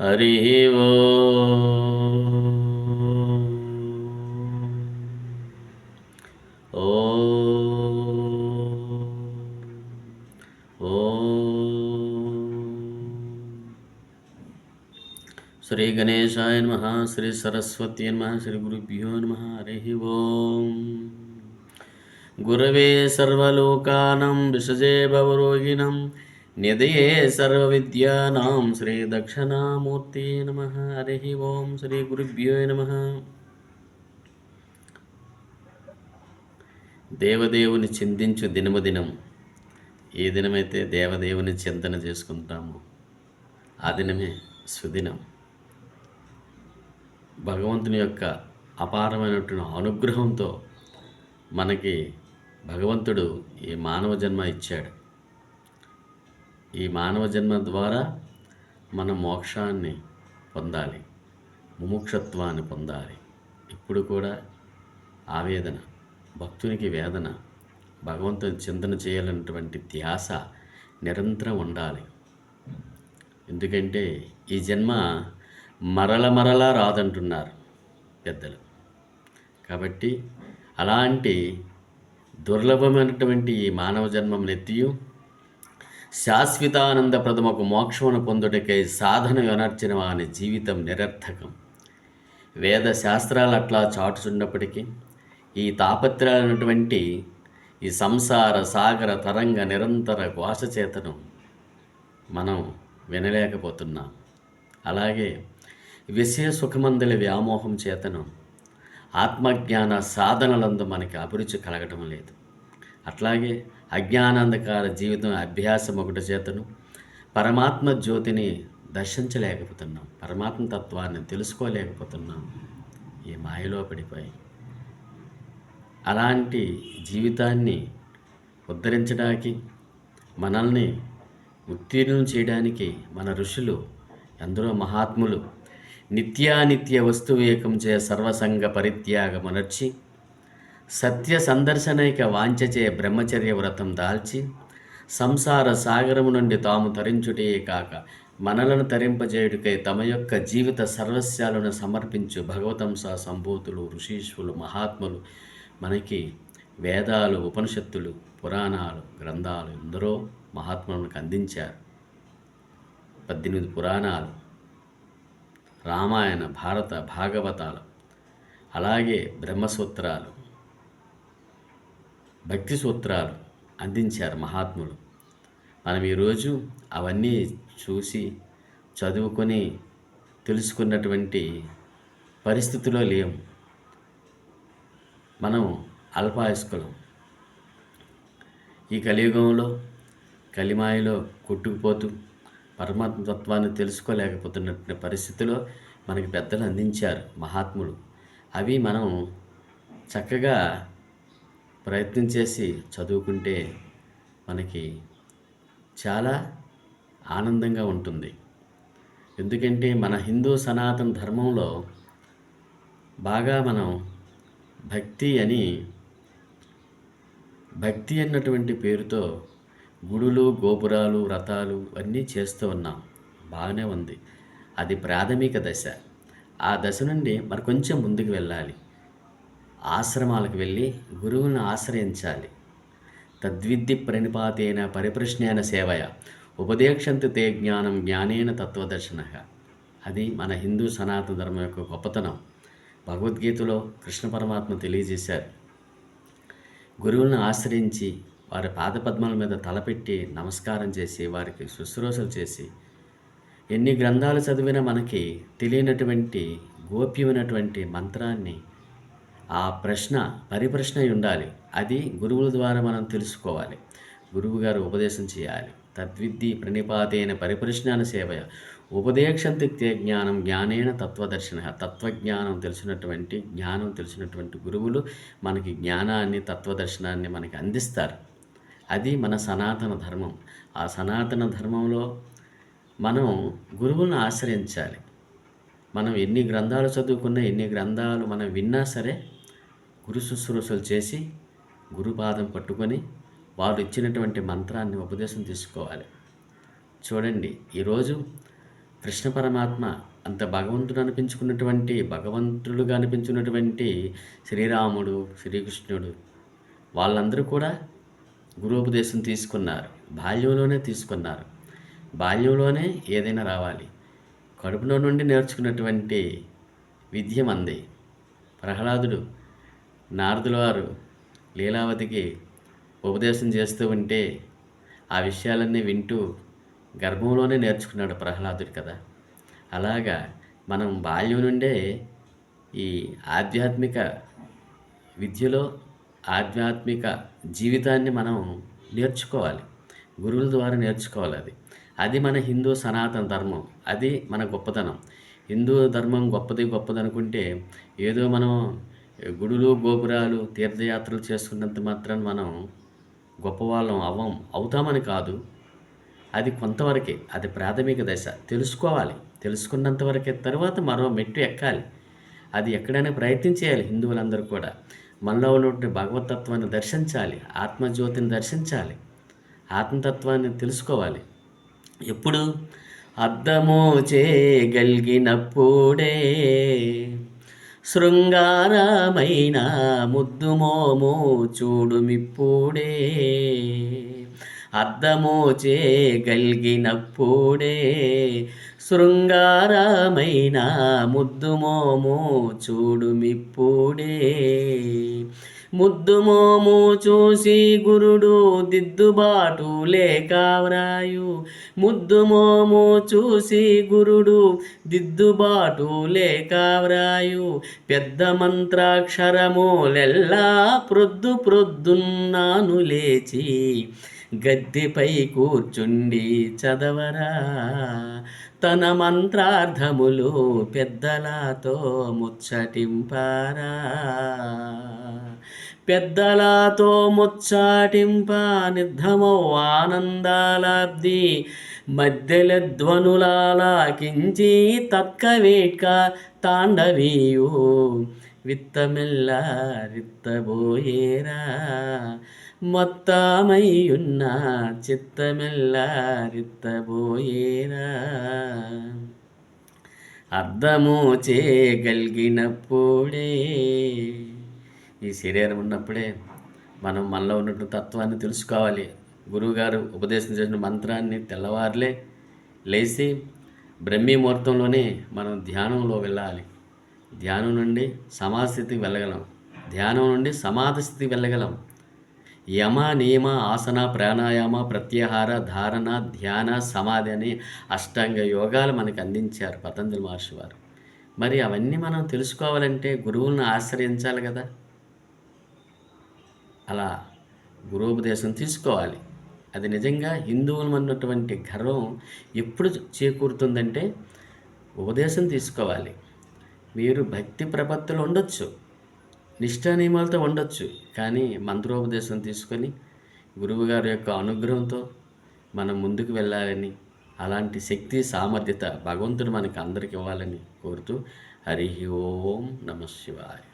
హరి ఓ శ్రీ గణేశాయ నమ శ్రీ సరస్వతి నమ శ్రీ గురుభ్యో నమ హరి ఓం గురవే సర్వలోకానం విషజే భవరోగిణం నిధయే సర్వవిద్యానాం శ్రీ దక్షిణామూర్తి నమ. హరి ఓం శ్రీ గురుభ్యో నమ. దేవదేవుని చింతించు దినము దినం ఏ దినమైతే దేవదేవుని చింతన చేసుకుంటామో. ఆ దినమే సుదినం. భగవంతుని యొక్క అపారమైనటువంటి అనుగ్రహంతో మనకి భగవంతుడు ఈ మానవ జన్మ ఇచ్చాడు. ఈ మానవ జన్మ ద్వారా మన మోక్షాన్ని పొందాలి ముముక్షత్వాన్ని పొందాలి. ఇప్పుడు కూడా ఆవేదన భక్తునికి వేదన భగవంతుని చింతన చేయాలన్నటువంటి ధ్యాస నిరంతరం ఉండాలి. ఎందుకంటే ఈ జన్మ మరల మరలా రాదంటున్నారు పెద్దలు. కాబట్టి అలాంటి దుర్లభమైనటువంటి ఈ మానవ జన్మం నెత్తియు శాశ్వతానందప్రదమకు మోక్షమును పొందుటకై సాధన యొనర్చిన వాని జీవితం నిరర్థకం. వేద శాస్త్రాలు అట్లా చాటుచున్నప్పటికీ ఈ తాపత్రాలైనటువంటి ఈ సంసార సాగర తరంగ నిరంతర ఘోష చేతను మనం వినలేకపోతున్నాం. అలాగే విషయ సుఖమందల వ్యామోహం చేతను ఆత్మజ్ఞాన సాధనలందు మనకి అభిరుచి కలగటం లేదు. అట్లాగే అజ్ఞానాంధకార జీవితం అభ్యాసం ఒకటి చేతను పరమాత్మ జ్యోతిని దర్శించలేకపోతున్నాం. పరమాత్మ తత్వాన్ని తెలుసుకోలేకపోతున్నాం. ఈ మాయలో పడిపోయి అలాంటి జీవితాన్ని ఉద్ధరించడానికి మనల్ని ఉత్తీర్ణం చేయడానికి మన ఋషులు ఎందరో మహాత్ములు నిత్యానిత్య వస్తువేకం చే సర్వసంగ పరిత్యాగమనర్చి సత్య సందర్శనైక వాంచచే బ్రహ్మచర్య వ్రతం దాల్చి సంసార సాగరము నుండి తాము తరించుటే కాక మనలను తరింపజేయుడికై తమ యొక్క జీవిత సర్వస్యాలను సమర్పించు భగవతంస సంభూతులు ఋషీశ్వరులు మహాత్ములు మనకి వేదాలు ఉపనిషత్తులు పురాణాలు గ్రంథాలు ఎందరో మహాత్ములకు అందించారు. పద్దెనిమిది పురాణాలు రామాయణ భారత భాగవతాలు అలాగే బ్రహ్మసూత్రాలు భక్తి సూత్రాలు అందించారు మహాత్ములు. మనం ఈరోజు అవన్నీ చూసి చదువుకొని తెలుసుకున్నటువంటి పరిస్థితిలో లేము మనం అల్పాయుష్కులం. ఈ కలియుగంలో కలిమాయలో కొట్టుకుపోతూ పరమాత్మతత్వాన్ని తెలుసుకోలేకపోతున్నటువంటి పరిస్థితిలో మనకి పెద్దలు అందించారు మహాత్ములు. అవి మనం చక్కగా ప్రయత్నం చేసి చదువుకుంటే మనకి చాలా ఆనందంగా ఉంటుంది. ఎందుకంటే మన హిందూ సనాతన ధర్మంలో బాగా మనం భక్తి అని భక్తి అన్నటువంటి పేరుతో గుడులు గోపురాలు వ్రతాలు అన్నీ చేస్తూ ఉన్నాం. బాగానే ఉంది. అది ప్రాథమిక దశ. ఆ దశ నుండి మరి కొంచెం ముందుకు వెళ్ళాలి. ఆశ్రమాలకు వెళ్ళి గురువులను ఆశ్రయించాలి. తద్విద్య ప్రణిపాతేన పరిప్రశ్నేన సేవయ. ఉపదేక్షంతి తే జ్ఞానం జ్ఞానేన తత్వదర్శన. అది మన హిందూ సనాతన ధర్మం యొక్క గొప్పతనం. భగవద్గీతలో కృష్ణ పరమాత్మ తెలియజేశారు. గురువులను ఆశ్రయించి వారి పాదపద్మల మీద తలపెట్టి నమస్కారం చేసి వారికి శుశ్రూషలు చేసి ఎన్ని గ్రంథాలు చదివినా మనకి తెలియనటువంటి గోప్యమైనటువంటి మంత్రాన్ని ఆ ప్రశ్న పరిప్రశ్న ఉండాలి. అది గురువుల ద్వారా మనం తెలుసుకోవాలి. గురువు గారు ఉపదేశం చేయాలి. తద్విద్ది ప్రణిపాతైన పరిప్రశ్నాన సేవయ. ఉపదేక్షంతిక్తే జ్ఞానం జ్ఞానేన తత్వదర్శన. తత్వజ్ఞానం తెలిసినటువంటి జ్ఞానం తెలిసినటువంటి గురువులు మనకి జ్ఞానాన్ని తత్వదర్శనాన్ని మనకి అందిస్తారు. అది మన సనాతన ధర్మం. ఆ సనాతన ధర్మంలో మనం గురువులను ఆశ్రయించాలి. మనం ఎన్ని గ్రంథాలు చదువుకున్నా ఎన్ని గ్రంథాలు మనం విన్నా సరే గురు శుశ్రూషలు చేసి గురుపాదం పట్టుకొని వారు ఇచ్చినటువంటి మంత్రాన్ని ఉపదేశం తీసుకోవాలి. చూడండి ఈరోజు కృష్ణ పరమాత్మ అంత భగవంతుడు అనిపించుకున్నటువంటి భగవంతుడుగా అనిపించుకున్నటువంటి శ్రీరాముడు శ్రీకృష్ణుడు వాళ్ళందరూ కూడా గురుపదేశం తీసుకున్నారు. బాల్యంలోనే తీసుకున్నారు. బాల్యంలోనే ఏదైనా రావాలి. కడుపులో నుండి నేర్చుకున్నటువంటి విద్య మంది. ప్రహ్లాదుడు నారదుల వారు లీలావతికి ఉపదేశం చేస్తూ ఉంటే ఆ విషయాలన్నీ వింటూ గర్భంలోనే నేర్చుకున్నాడు ప్రహ్లాదుడు కదా. అలాగా మనం బాల్యం నుండే ఈ ఆధ్యాత్మిక విద్యలో ఆధ్యాత్మిక జీవితాన్ని మనం నేర్చుకోవాలి. గురువుల ద్వారా నేర్చుకోవాలి అది. అది మన హిందూ సనాతన ధర్మం. అది మన గొప్పతనం. హిందూ ధర్మం గొప్పది గొప్పది అనుకుంటే ఏదో మనం గుడులు గోపురాలు తీర్థయాత్రలు చేసుకున్నంత మాత్రం మనం గొప్పవాళ్ళం అవ్వం అవుతామని కాదు. అది కొంతవరకే. అది ప్రాథమిక దశ. తెలుసుకోవాలి. తెలుసుకున్నంత వరకే తర్వాత మరో మెట్టు ఎక్కాలి. అది ఎక్కడైనా ప్రయత్నం చేయాలి హిందువులందరూ కూడా. మనలో ఉన్నటువంటి భగవతత్వాన్ని దర్శించాలి. ఆత్మజ్యోతిని దర్శించాలి. ఆత్మతత్వాన్ని తెలుసుకోవాలి. ఎప్పుడు? అర్థము చేయగలిగినప్పుడే. శృంగారమైన ముద్దుమోము చూడుమిప్పుడే. అర్థము చేయగలిగినప్పుడే. శృంగారమైన ముద్దుమోము చూడుమిప్పుడే. ముద్దుమోము చూసి గురుడు దిద్దుబాటు లేక వ్రాయు. ముద్దుమోము చూసి గురుడు దిద్దుబాటు లేకవ్రాయు పెద్ద మంత్రాక్షరములెల్లా ప్రొద్దు ప్రొద్దున్నాను లేచి. గద్దెపై కూర్చుండి చదవరా. తన మంత్రార్థములు పెద్దలతో ముచ్చటింపారా. పెద్దలతో ముచ్చాటింప నిర్ధమౌ ఆనందాలాబ్ది. మధ్యల ధ్వనులాలాకించి తత్కవేట్క తాండవీయు. విత్తమెల్ల రిత్తబోయేరా మొత్తమయ్యున్న చిత్తమెల్ల రిత్తబోయేరా అర్థము చేయగలిగినప్పుడే ఈ శరీరం ఉన్నప్పుడే మనం మనలో ఉన్నటువంటి తత్వాన్ని తెలుసుకోవాలి. గురువుగారు ఉపదేశం చేసిన మంత్రాన్ని తెల్లవారులే లేచి బ్రహ్మీ ముహూర్తంలోనే మనం ధ్యానంలో వెళ్ళాలి. ధ్యానం నుండి సమాధిస్థితికి వెళ్ళగలం. ధ్యానం నుండి సమాధి స్థితికి వెళ్ళగలం. యమ నియమ ఆసన ప్రాణాయామ ప్రత్యాహార ధారణ ధ్యాన సమాధి అని అష్టాంగ యోగాలు మనకు అందించారు పతంజలి మహర్షి వారు. మరి అవన్నీ మనం తెలుసుకోవాలంటే గురువులను ఆశ్రయించాలి కదా. అలా గురువుపదేశం తీసుకోవాలి. అది నిజంగా హిందువులు అన్నటువంటి గర్వం ఎప్పుడు చేకూరుతుందంటే ఉపదేశం తీసుకోవాలి. మీరు భక్తి ప్రపత్తులు ఉండొచ్చు. నిష్ఠా నియమాలతో ఉండొచ్చు కానీ మంత్రోపదేశం తీసుకొని గురువుగారి యొక్క అనుగ్రహంతో మనం ముందుకు వెళ్ళాలని అలాంటి శక్తి సామర్థ్యత భగవంతుడు మనకి అందరికి ఇవ్వాలని కోరుతూ హరి ఓం నమ శివాయ.